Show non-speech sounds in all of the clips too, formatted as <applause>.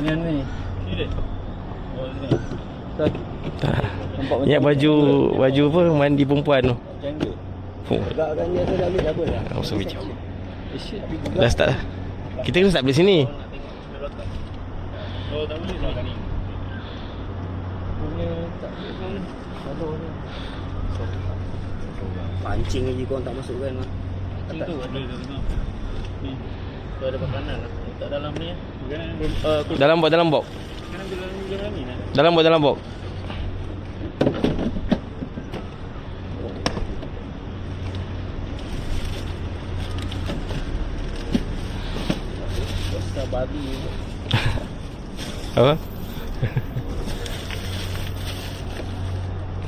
Dengan ni. Dia. Oh sini. Tak. Ya baju baju apa mandi perempuan tu. Janggut. Oh, Agak-agak ni ada dah ambil dah apa dah. Dah start dah. Kita kena start dari sini. Oh tak boleh nak ni. Punya tak boleh. Sabar ni. Pancing lagi kau tak masuk kan. Itu ada di tengah. Ni. Tu ada makanan lah. Tak dalam ni. Makanan uh, aku Dalam bok dalam bok. makanan dalam dalam ni lah. Dalam bok dalam. Pasal babi. <laughs> Apa?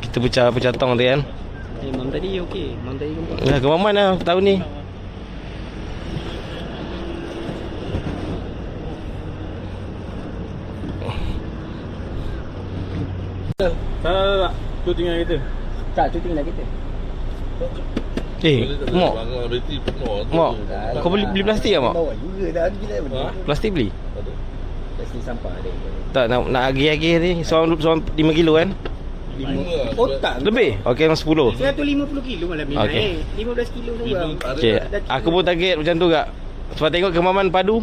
Kita pecah pecah tong tu kan. Eh, mam tadi okey. Mam tadi nampak. Dah ke mana lah tahun ni? Tak. Tu tinggal kita. Tak, tu tinggal kita. Eh, mok. Berarti penuh. Mok. Kau beli beli plastik ke mok? Bawa juga dah kita benda. Ha? Plastik beli? Kasi sampah ada. Tak nak nak agi-agi ni seorang seorang 5 kilo kan? Lima. Oh tak. Lebih? Okey, orang 10. 150 kilo malam ni. Okey. Eh, 15 kilo seorang. Okey, aku pun target macam tu gak. Sebab tengok kemaman padu.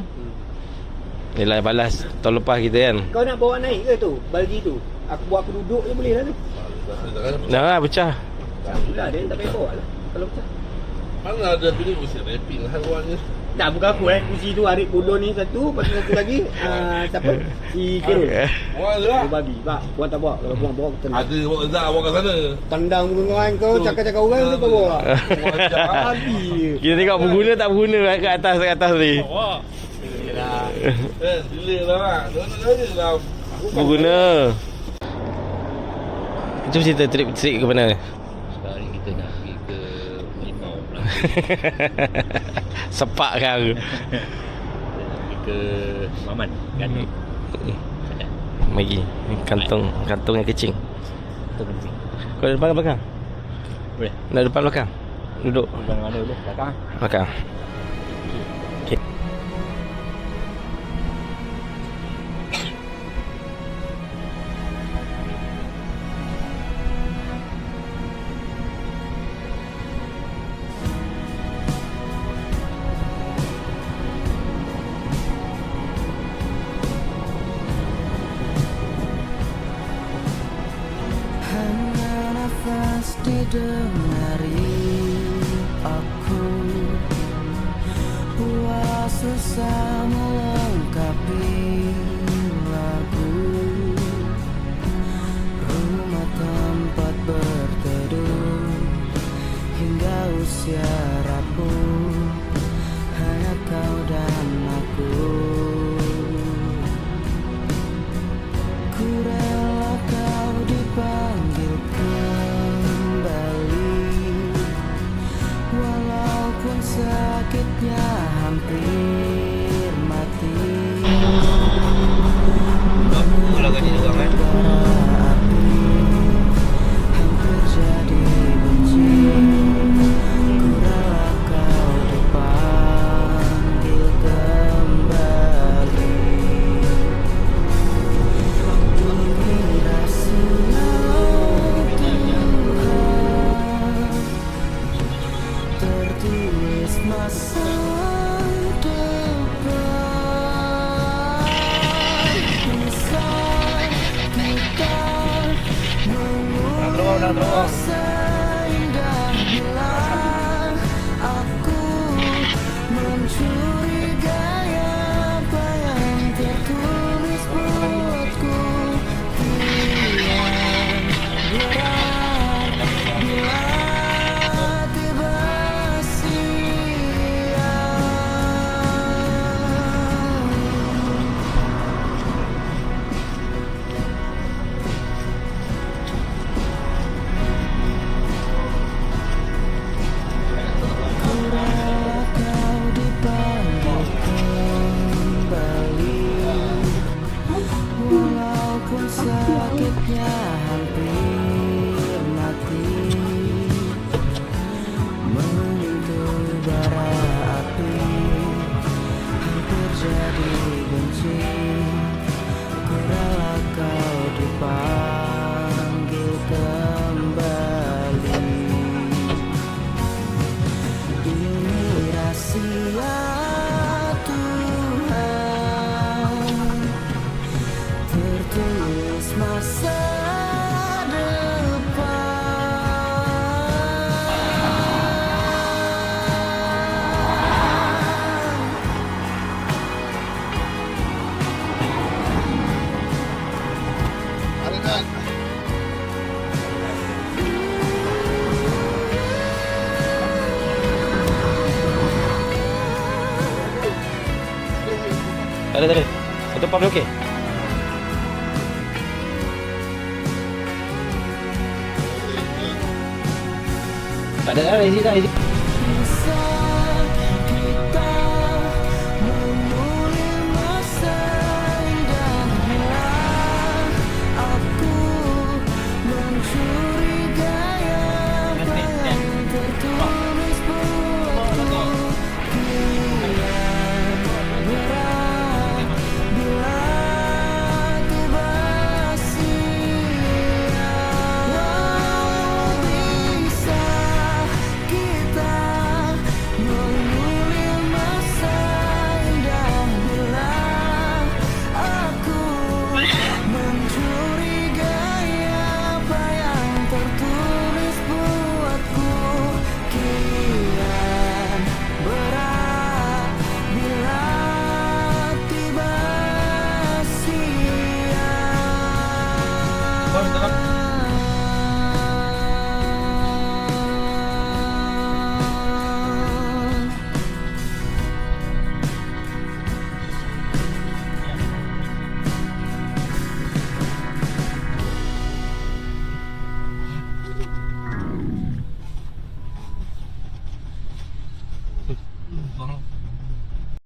Yelah balas tahun lepas kita kan. Kau nak bawa naik ke tu? Baldi tu. Aku buat aku duduk je boleh lah tu. Dah lah pecah. Itulah dia tak payah bawa lah. Kalau macam. Mana ada pilih mesti rapping haiwannya. Tak bukan aku eh. Kursi tu Arif Bodoh ni satu. Lepas tu satu lagi. <laughs> ah, siapa? Si Kirul. Orang ada lah. Babi. Pak, buang tak bawa. Kalau buang bawa aku tendang. Ada bawa Zak bawa kat sana. Tendang dengan kau. Cakap-cakap orang tu kau bawa. Babi. Kita tengok berguna tak berguna kat atas kat atas ni. Wah. Eh, sila lah ada lah. Berguna. Jom cerita trip trip ke mana? Sekarang kita nak pergi ke Limau pula. <laughs> Sepak kan. Kita nak pergi ke Maman. Kan? Magi kantong kantong yang kecil. Kita penting. Kau ada depan belakang? Boleh. Nak depan belakang. Duduk Pergi mana dulu? Belakang. belakang. relak kau dipakai peux parler, ok. Allez-y, allez-y.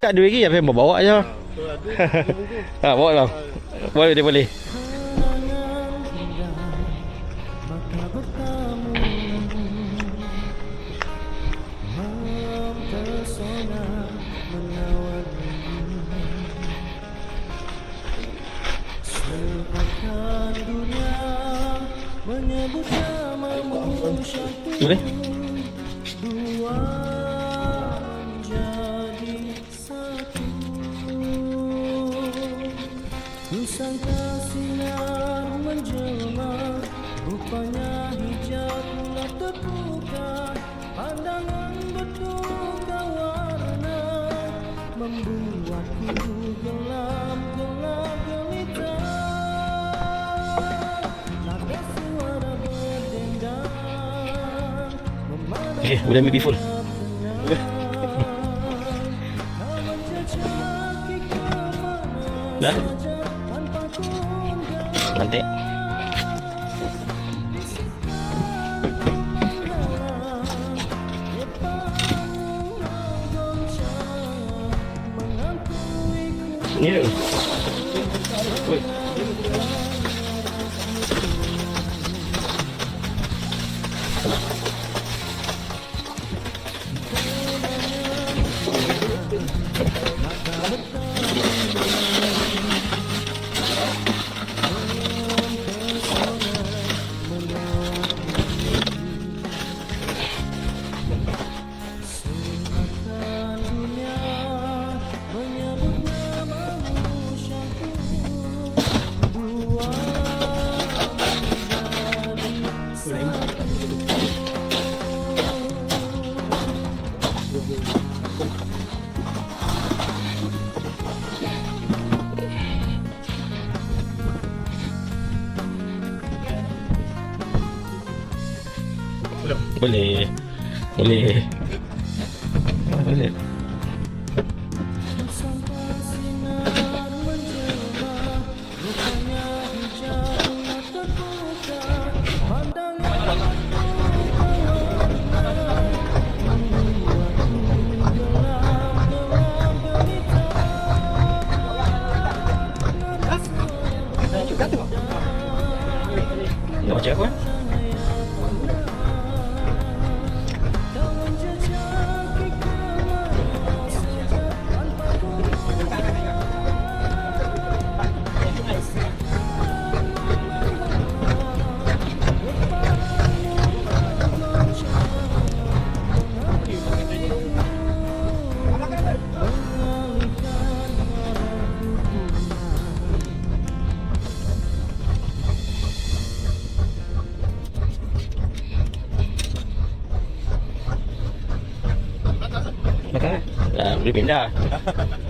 Tak ada lagi apa yang bawa aja. Ah, <laughs> ha, ah, bawa lah. bang. Boleh dia boleh. Boleh? Okay, eh, boleh ambil before? Dah? you. Boleh Boleh nila. <laughs>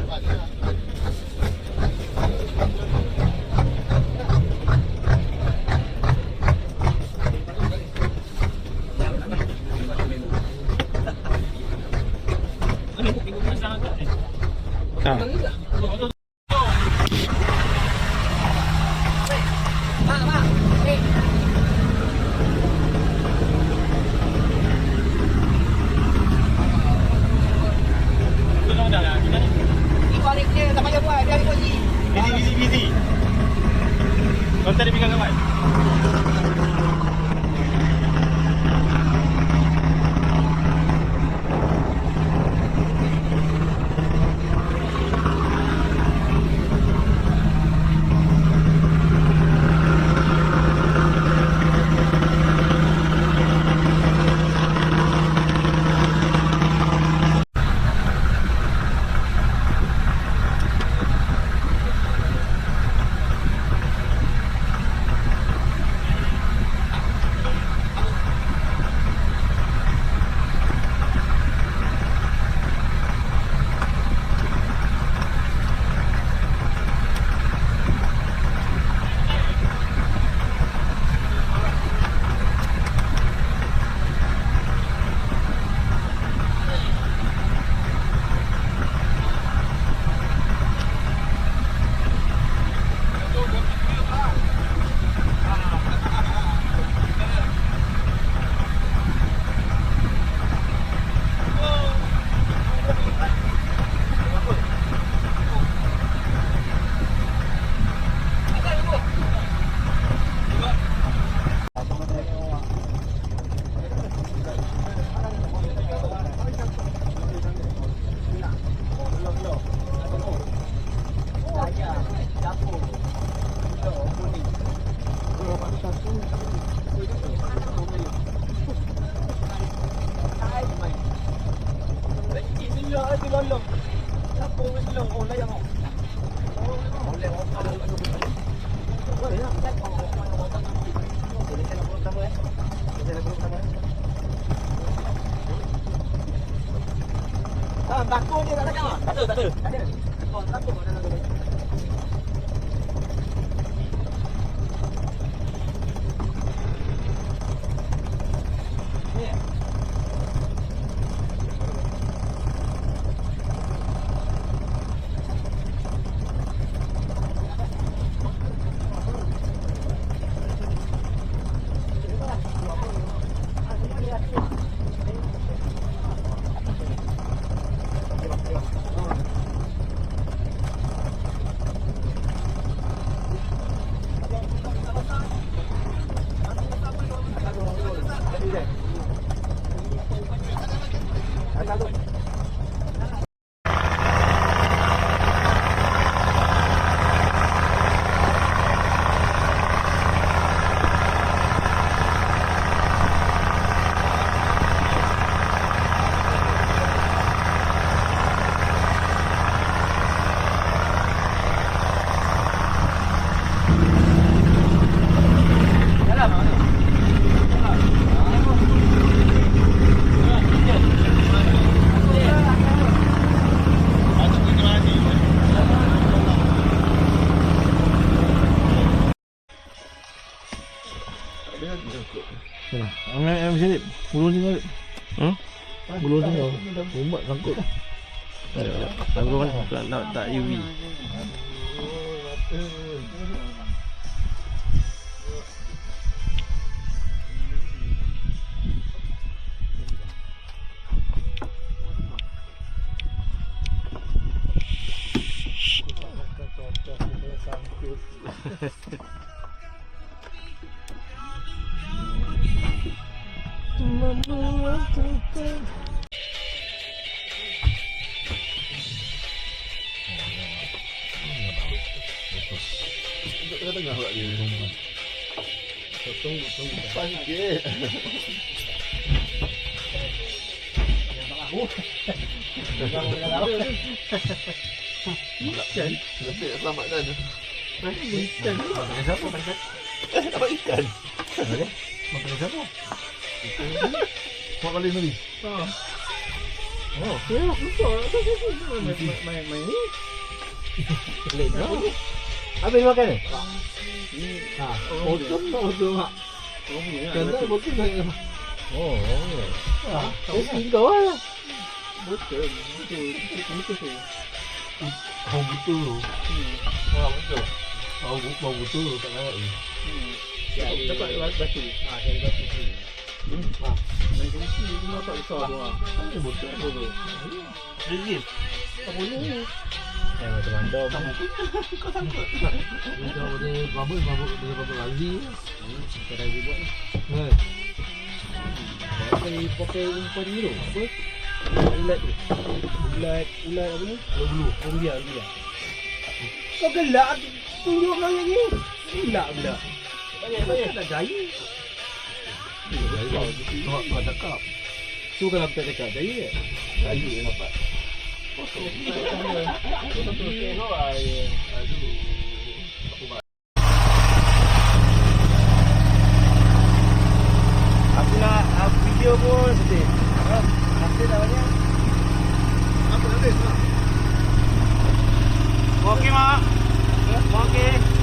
Ambil ambil sini. Bulu sini. Hmm? Bulu sini. Umat sangkut. Aku kan nak, nak tak UV. <laughs> Kita tengah buat dia rumah. Tunggu, tunggu. Panggil. Yang tak aku. Yang tak aku. Ikan. Lebih selamat dah. Ikan. Makan siapa? Makan siapa? Apa ikan? Makan siapa? Ni? Ha, potong tak potong mak. Kan tak potong tak. Oh, oh. Ha, eh kau lah. Betul. Betul. Betul. Oh betul. Ah betul. Oh betul betul tak lawak ni. Cepat batu. Ha, cari batu. Ha, main kunci rumah tak besar tu ah. Betul betul. Rigid. Tak boleh ni. Eh macam mandom. Dia pada bubble bubble dia bubble lazi. Kedai dia buat ni. Ha. Pakai pakai umpan ni tu. Apa? Ulat tu. Ulat ulat apa ni? Bulu. Umbia umbia. Kau gelak tunjuk kau ni. Gelak pula. Banyak banyak nak gaya. Kau kau cakap. Tu kalau kita cakap gaya ke? Ayu yang dapat. Aku nak video pun sedih. Hasil dah banyak. Apa habis? Okey mak. Okey.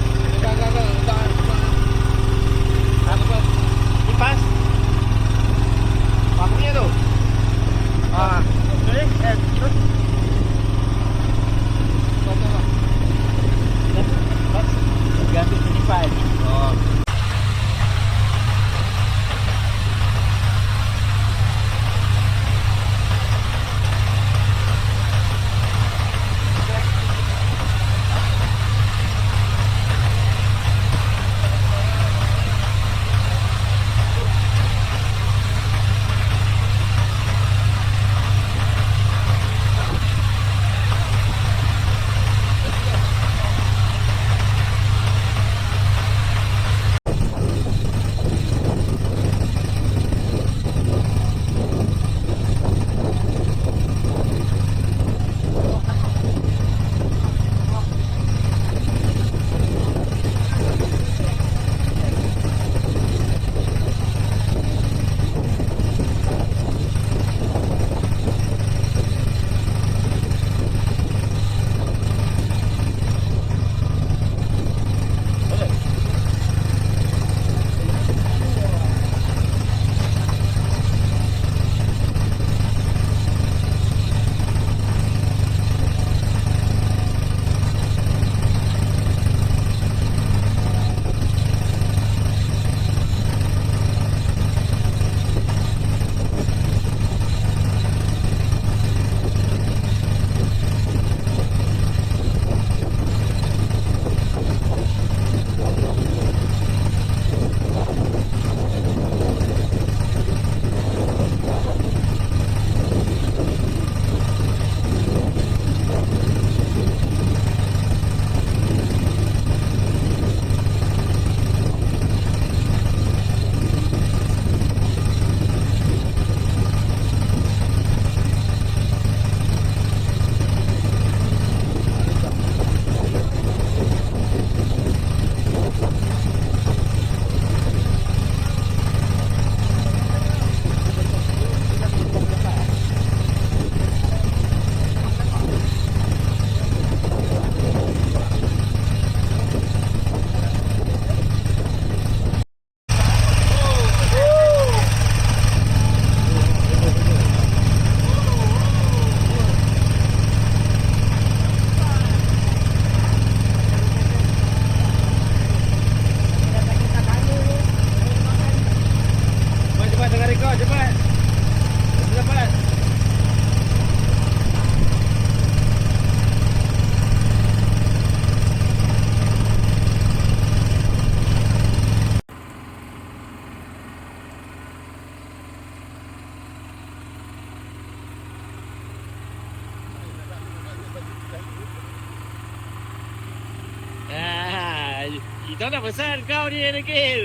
Pesan kau ni Nakil.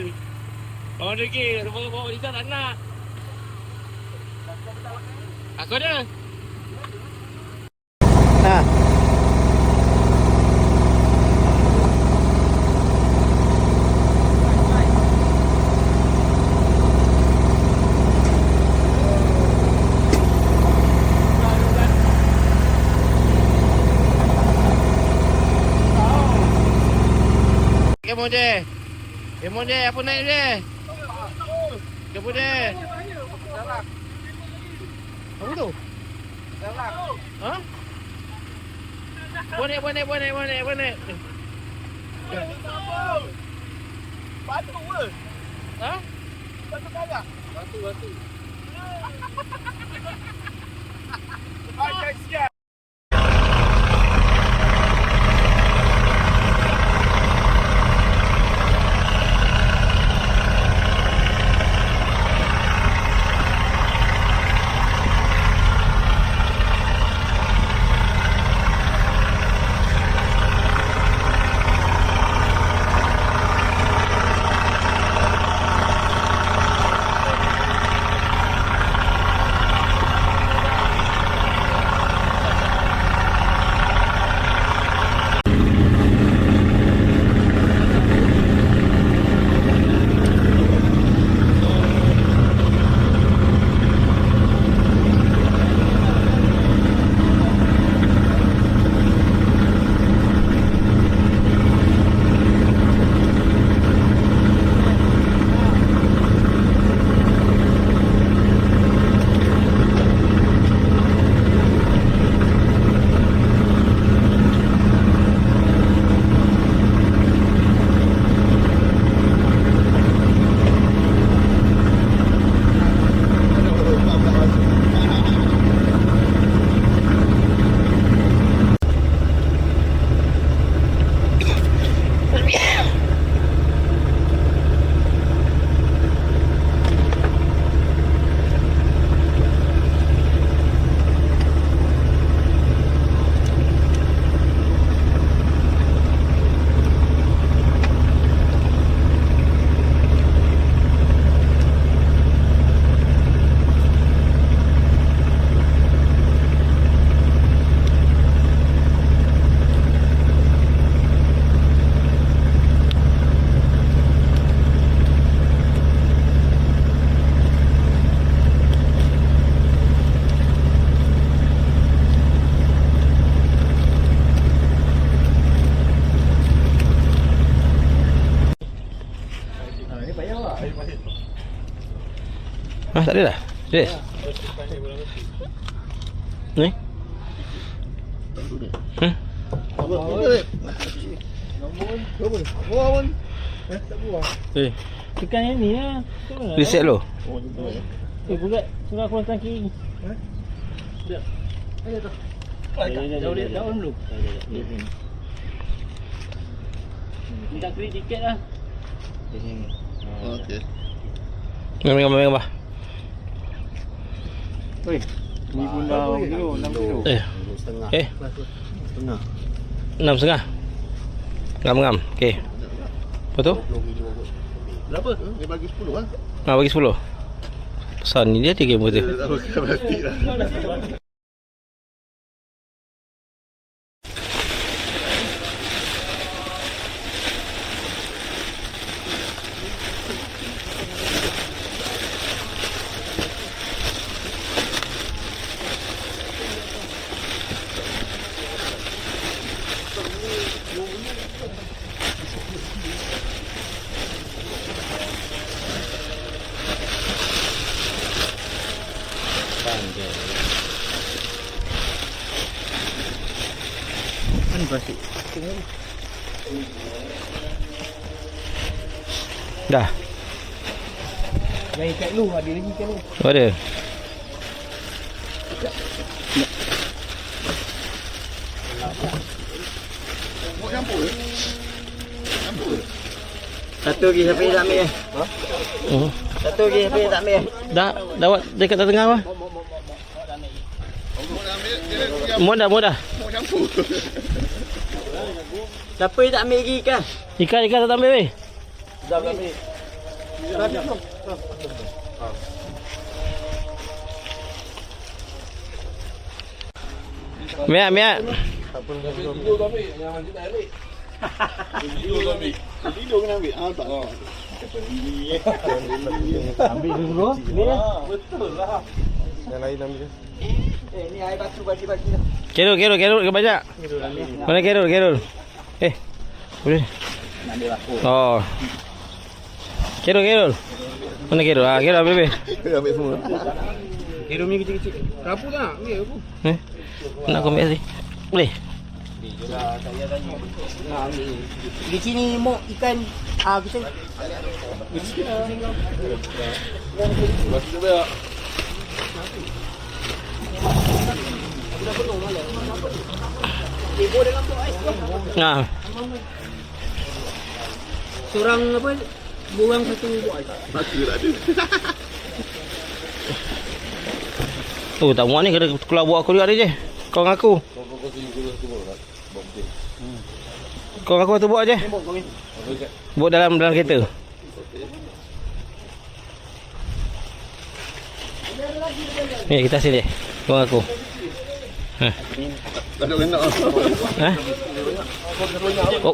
Oh Nakil, bawa-bawa Lisa tak Kamu dia. Apa naik dia? Kamu dia. Apa tu? Ha? Bonek, bonek, bonek, bonek, bonek. Batu ke? Ha? Batu kagak? Batu <laughs> batu. Macam siap. Tak ada dah. Yes. Ni? Hmm? Eh, Tekan yang ni lah. Reset lo. Eh, bulat. Surah aku hantar kiri. Jap. Jauh dia daun dulu. Minta kredit tiket lah. Okey. Gambar gambar. Ni pun dah kilo, 6 kilo. Eh, Setengah. eh, Setengah. enam setengah. Ngam ngam. Okey. Betul? 20 kilo kot. Berapa? Dia bagi 10 kan? Ah bagi 10. Besar ni dia tiga tu. Dia tak pakai plastik lah. Dah. Yang ikat lu, ada lagi ikat lu. Oh, ada. Satu lagi siapa yang tak ambil? Oh. Satu lagi siapa yang tak ambil? Dah, dah buat dekat tengah apa? Muat dah, muat dah. Siapa yang tak ambil lagi ikan? Ikan, ikan tak ambil weh. Miak, miak. Tidur kena ambil. Ah tak. Ambil dulu. Ni lah. Ni air batu bagi-bagi dah. Kerul, kerul, kerul ke banyak? Mana kerul, kerul? Eh, boleh. Oh. Kerul, kerul. Mana kerul? Ah, kerul ambil, ambil. Ambil semua. Hirum ni kecil-kecil. Kapu tak? Ambil kapu. Eh, nak kau ambil sini. Boleh? Di sini mau ikan ah kita Nah, Seorang apa Borang satu buah <laughs> Oh tak muat ni kena keluar buat aku juga dia je. Kau ngaku. Kau ngaku tu buat je. Buat dalam dalam kereta. Ni kita sini. Kau ngaku. Ha. Tak ada kena. Ha? Oh,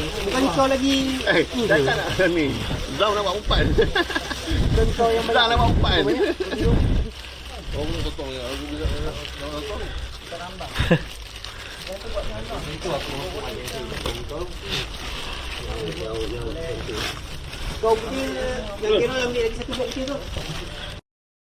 Bukan kau lagi Eh dah tak nak ni Zau nak buat umpan Bukan kau yang Zau nak buat umpan Oh ni potong ya Aku bisa Kau punya Yang kira ambil lagi satu box tu